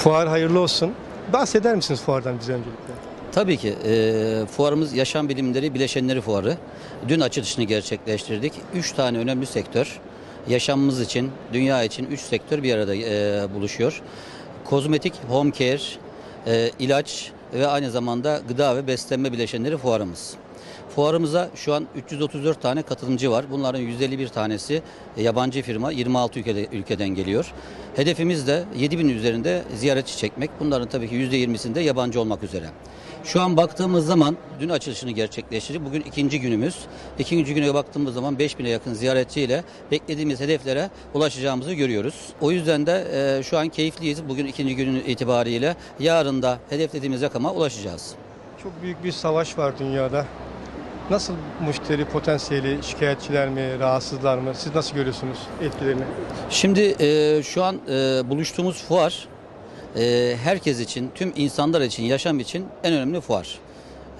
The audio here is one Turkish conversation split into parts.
Fuar hayırlı olsun. Bahseder misiniz fuardan bize öncelikle? Tabii ki. e, fuarımız Yaşam Bilimleri Bileşenleri Fuarı. Dün açılışını gerçekleştirdik. Üç tane önemli sektör. Yaşamımız için, dünya için üç sektör bir arada e, buluşuyor. Kozmetik, home care, e, ilaç ve aynı zamanda gıda ve beslenme bileşenleri fuarımız. Fuarımıza şu an 334 tane katılımcı var. Bunların 151 tanesi yabancı firma, 26 ülkede, ülkeden geliyor. Hedefimiz de 7000 üzerinde ziyaretçi çekmek. Bunların tabii ki %20'sinde yabancı olmak üzere. Şu an baktığımız zaman dün açılışını gerçekleştirdik. Bugün ikinci günümüz. İkinci güne baktığımız zaman 5000'e yakın ziyaretçiyle beklediğimiz hedeflere ulaşacağımızı görüyoruz. O yüzden de e, şu an keyifliyiz. Bugün ikinci günün itibariyle yarın da hedeflediğimiz rakama ulaşacağız. Çok büyük bir savaş var dünyada. Nasıl müşteri potansiyeli, şikayetçiler mi, rahatsızlar mı? Siz nasıl görüyorsunuz etkilerini? Şimdi e, şu an e, buluştuğumuz fuar e, herkes için, tüm insanlar için, yaşam için en önemli fuar.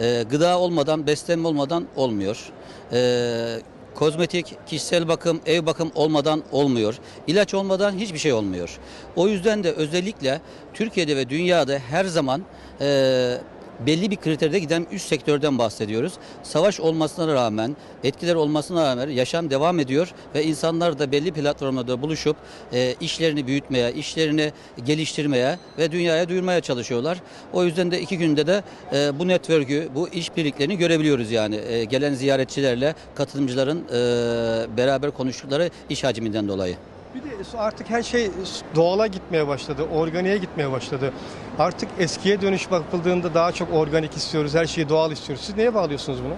E, gıda olmadan, beslenme olmadan olmuyor. E, kozmetik, kişisel bakım, ev bakım olmadan olmuyor. İlaç olmadan hiçbir şey olmuyor. O yüzden de özellikle Türkiye'de ve dünyada her zaman e, belli bir kriterde giden üst sektörden bahsediyoruz. Savaş olmasına rağmen, etkiler olmasına rağmen yaşam devam ediyor ve insanlar da belli platformlarda buluşup e, işlerini büyütmeye, işlerini geliştirmeye ve dünyaya duyurmaya çalışıyorlar. O yüzden de iki günde de e, bu network'ü, bu işbirliklerini görebiliyoruz yani. E, gelen ziyaretçilerle katılımcıların e, beraber konuştukları iş hacminden dolayı. Bir de artık her şey doğala gitmeye başladı, organiğe gitmeye başladı. Artık eskiye dönüş bakıldığında daha çok organik istiyoruz, her şeyi doğal istiyoruz. Siz neye bağlıyorsunuz bunu?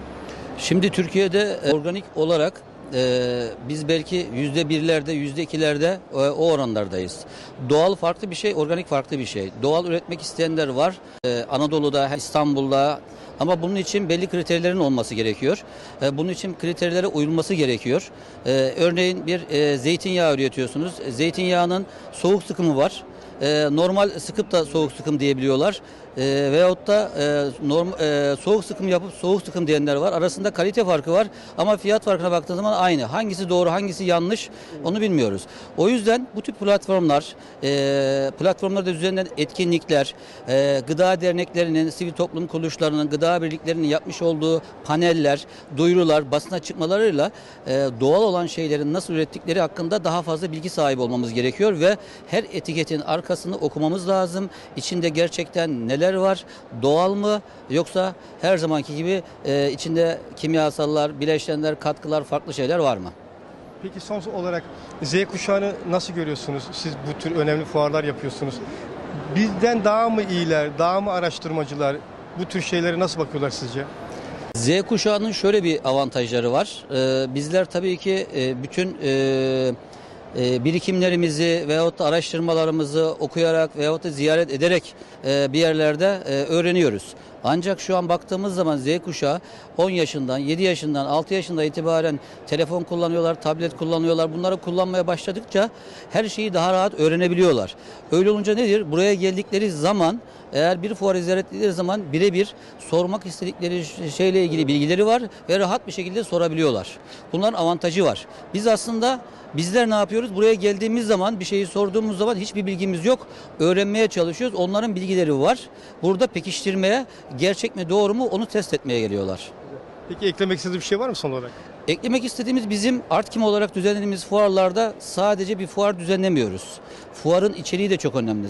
Şimdi Türkiye'de organik olarak e, biz belki yüzde birlerde, yüzde ikilerde e, o oranlardayız. Doğal farklı bir şey, organik farklı bir şey. Doğal üretmek isteyenler var. E, Anadolu'da, İstanbul'da ama bunun için belli kriterlerin olması gerekiyor. E, bunun için kriterlere uyulması gerekiyor. E, örneğin bir e, zeytinyağı üretiyorsunuz. Zeytinyağının soğuk sıkımı var. E, normal sıkıp da soğuk sıkım diyebiliyorlar. E, veyahut da e, norm, e, soğuk sıkım yapıp soğuk sıkım diyenler var. Arasında kalite farkı var ama fiyat farkına baktığınız zaman aynı. Hangisi doğru hangisi yanlış onu bilmiyoruz. O yüzden bu tip platformlar, e, platformlarda düzenlenen etkinlikler, e, gıda derneklerinin, sivil toplum kuruluşlarının, gıda birliklerinin yapmış olduğu paneller, duyurular, basına çıkmalarıyla e, doğal olan şeylerin nasıl ürettikleri hakkında daha fazla bilgi sahibi olmamız gerekiyor ve her etiketin arkasını okumamız lazım. İçinde gerçekten neler var, doğal mı yoksa her zamanki gibi e, içinde kimyasallar, bileşenler, katkılar, farklı şeyler var mı? Peki son olarak Z kuşağını nasıl görüyorsunuz? Siz bu tür önemli fuarlar yapıyorsunuz. Bizden daha mı iyiler, daha mı araştırmacılar? Bu tür şeylere nasıl bakıyorlar sizce? Z kuşağının şöyle bir avantajları var. Ee, bizler tabii ki e, bütün e, e, birikimlerimizi veyahut da araştırmalarımızı okuyarak veyahut da ziyaret ederek e, bir yerlerde e, öğreniyoruz. Ancak şu an baktığımız zaman Z kuşağı 10 yaşından, 7 yaşından, 6 yaşında itibaren telefon kullanıyorlar, tablet kullanıyorlar. Bunları kullanmaya başladıkça her şeyi daha rahat öğrenebiliyorlar. Öyle olunca nedir? Buraya geldikleri zaman eğer bir fuarı ziyaret ettikleri zaman birebir sormak istedikleri şeyle ilgili bilgileri var ve rahat bir şekilde sorabiliyorlar. Bunların avantajı var. Biz aslında bizler ne yapıyoruz? Buraya geldiğimiz zaman bir şeyi sorduğumuz zaman hiçbir bilgimiz yok. Öğrenmeye çalışıyoruz. Onların bilgileri var. Burada pekiştirmeye gerçek mi doğru mu onu test etmeye geliyorlar. Peki eklemek istediğiniz bir şey var mı son olarak? Eklemek istediğimiz bizim Artkim olarak düzenlediğimiz fuarlarda sadece bir fuar düzenlemiyoruz. Fuarın içeriği de çok önemli.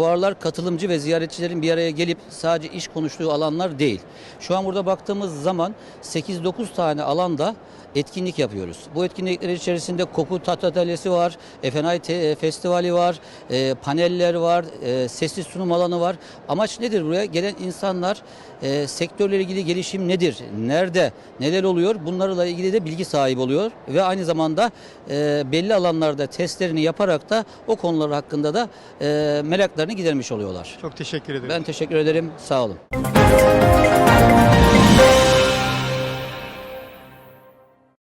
Fuarlar katılımcı ve ziyaretçilerin bir araya gelip sadece iş konuştuğu alanlar değil. Şu an burada baktığımız zaman 8-9 tane alanda etkinlik yapıyoruz. Bu etkinlikler içerisinde koku tat atölyesi var, FNI te- festivali var, e, paneller var, e, sesli sunum alanı var. Amaç nedir buraya? Gelen insanlar e, sektörle ilgili gelişim nedir? Nerede? Neler oluyor? Bunlarla ilgili de bilgi sahibi oluyor ve aynı zamanda e, belli alanlarda testlerini yaparak da o konular hakkında da e, meraklarını eksiklerini gidermiş oluyorlar. Çok teşekkür ederim. Ben teşekkür ederim. Sağ olun.